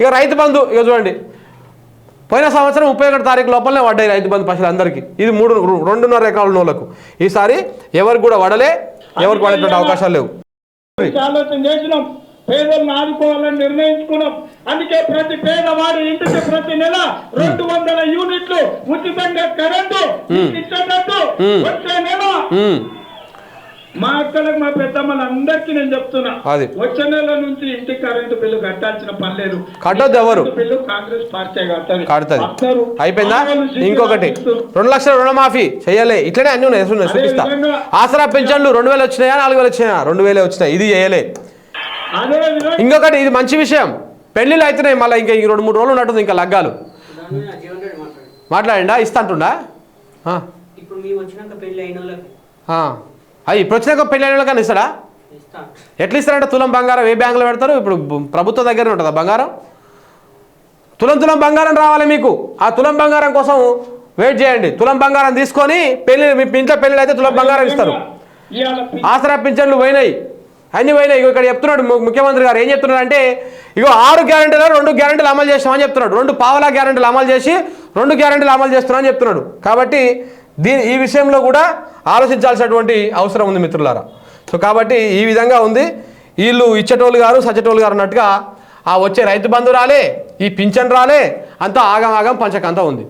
ఇక రైతు బంధు ఇక చూడండి. పోయిన సంవత్సరం ముప్పై ఒకటి తారీఖు లోపలనే పడ్డాయి రైతు బంధు పైసలు అందరికీ. ఇది మూడు రెండున్నర ఎకరాల నోళ్ళకు ఈసారి ఎవరికి కూడా వడలే ఎవరికి పడేటువంటి అవకాశాలు లేవు. ఆలోచన చేసినాం. పేదలను ఆదుకోవాలని నిర్ణయించుకున్నాం. అందుకే ప్రతి పేదవాడి ఇంటికి ప్రతి నెల రెండు వందల యూనిట్లు ఉచితంగా కరెంటు ఇచ్చేటట్టు వచ్చే నెల మా అక్కలకు మా పెద్దమ్మలు అందరికీ నేను చెప్తున్నా. వచ్చే నెల నుంచి ఇంటి కరెంటు బిల్లు కట్టాల్సిన పని లేదు. కట్టొద్దు ఎవరు? బిల్లు కాంగ్రెస్ పార్టీ కడతారు కడుతుంది. అయిపోయిందా? ఇంకొకటి. రెండు లక్షల రుణమాఫీ చేయలే ఇట్లనే అన్ని ఉన్నాయి. చూపిస్తా ఆసరా పెన్షన్లు రెండు వేలు వచ్చినాయా నాలుగు వేలు వచ్చినాయా? రెండు వేలే వచ్చినాయి. ఇది చేయలే. ఇంకొకటి ఇది మంచి విషయం. పెళ్ళిళ్ళు అవుతున్నాయి మళ్ళీ ఇంకా ఈ రెండు మూడు రోజులు ఉన్నట్టుంది ఇంకా లగ్గాలు. మాట్లాడండా? ఇస్తా అంటుండా? ఆ, ఇప్పుడు మేము వచ్చినాక పెళ్ళి అయిన అది ఇప్పుడు వచ్చినాక పెళ్ళి అయిన వాళ్ళకన్నా ఇస్తాడా? ఇస్తా. ఎట్లా ఇస్తారంటే తులం బంగారం ఏ బ్యాంకులో పెడతారు? ఇప్పుడు ప్రభుత్వం దగ్గర ఉంటుందా బంగారం? తులం తులం బంగారం రావాలి మీకు. ఆ తులం బంగారం కోసం వెయిట్ చేయండి. తులం బంగారం తీసుకొని పెళ్ళి మీ ఇంట్లో పెళ్ళి అయితే తులం బంగారం ఇస్తారు. ఆసరా పింఛన్లు పోయినాయి. అన్ని పోయినాయి. ఇగో ఇక్కడ చెప్తున్నాడు ముఖ్యమంత్రి గారు. ఏం చెప్తున్నాడు అంటే ఇగో ఆరు గ్యారెంటీలు రెండు గ్యారెంటీలు అమలు చేస్తామని చెప్తున్నాడు. రెండు పావలా గ్యారెంటీలు అమలు చేసి రెండు గ్యారెంటీలు అమలు చేస్తున్నామని చెప్తున్నాడు. కాబట్టి దీని ఈ విషయంలో కూడా ఆలోచించాల్సినటువంటి అవసరం ఉంది మిత్రులారా. సో కాబట్టి ఈ విధంగా ఉంది. వీళ్ళు ఇచ్చేటోళ్ళు గారు సచ్చేటోళ్ళు గారు అన్నట్టుగా ఆ వచ్చే రైతు బంధు రాలే ఈ పింఛన్ రాలే అంతా ఆగం ఆగం పంచకంతా ఉంది.